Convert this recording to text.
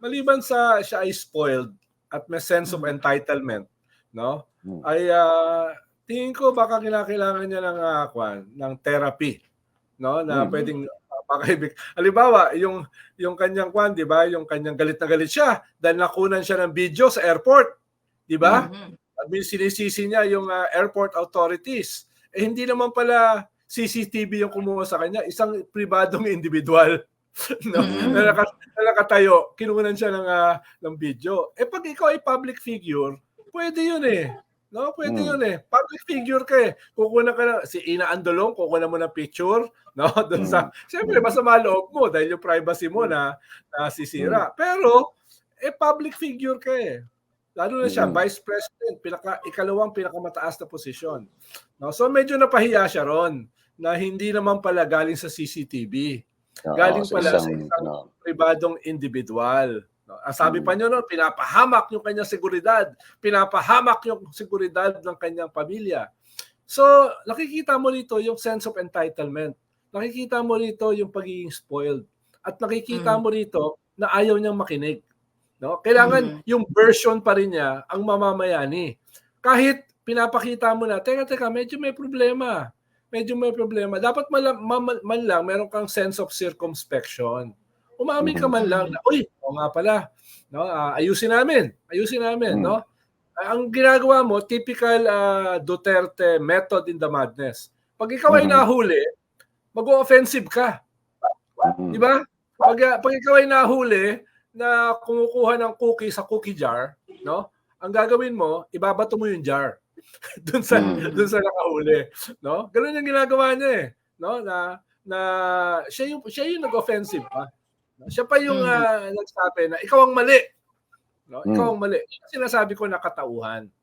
maliban sa siya ay spoiled at may sense of entitlement, no? Hmm. Ay ah, tingin ko baka kinakailangan niya ng ah, kwan, ng therapy, no? Na Mhm. pwedeng uh, makaibig. Halimbawa, yung yung kanyang kwan, 'di ba? Yung kanyang galit na galit siya dahil nakunan siya ng video sa airport, 'di ba? Mhm. At sinisisi niya yung ah, airport authorities. Eh hindi naman pala CCTV yung kumuha sa kanya, isang pribadong individual. no? Mhm. Na, naka, na nakatayo, kinunan siya ng, ah, ng video. Eh pag ikaw ay public figure, pwede yun eh. No, pwede Mm. yun eh. Public figure ka eh. Kukunan ka na, si Ina Andolong, kukunan mo ng picture, no? Doon sa, siyempre, masama loob mo dahil yung privacy mo na nasisira. Pero, eh, public figure ka eh. Lalo na siya, Mm. vice president, pinaka, ikalawang pinakamataas na posisyon. No? So medyo napahiya siya ron na hindi naman pala galing sa CCTV, Oo, galing pala sa isang, isang ano, pribadong individual. No? Ang sabi Mm. pa niyo no, pinapahamak yung kanyang seguridad, pinapahamak yung seguridad ng kanyang pamilya. So, nakikita mo rito yung sense of entitlement. Nakikita mo rito yung pagiging spoiled. At nakikita Mm. mo rito na ayaw niyang makinig. No? Kailangan Mm. yung version pa rin niya ang mamamayani. Kahit pinapakita mo na, teka, teka, medyo may problema. Medyo may problema. Dapat man, lang- man, man lang meron kang sense of circumspection. Umamin ka man lang na, uy, o nga pala, no, ah, ayusin namin, ayusin namin, Mm. no? Ah, Ang ginagawa mo, typical ah, Duterte method in the madness. Pag ikaw ay Mhm. nahuli, mag-offensive ka. mm, Di ba? Pag, pag ikaw ay nahuli na kumukuha ng cookie sa cookie jar, no? Ang gagawin mo, ibabato mo yung jar doon sa Mm. doon sa nakahuli, no? Ganun yung ginagawa niya eh, no? Na na siya yung siya yung nag-offensive pa. Siya pa yung Mm. ah, nagsabi na ikaw ang mali. No? Ikaw Mm. ang mali. Yung sinasabi ko na katauhan.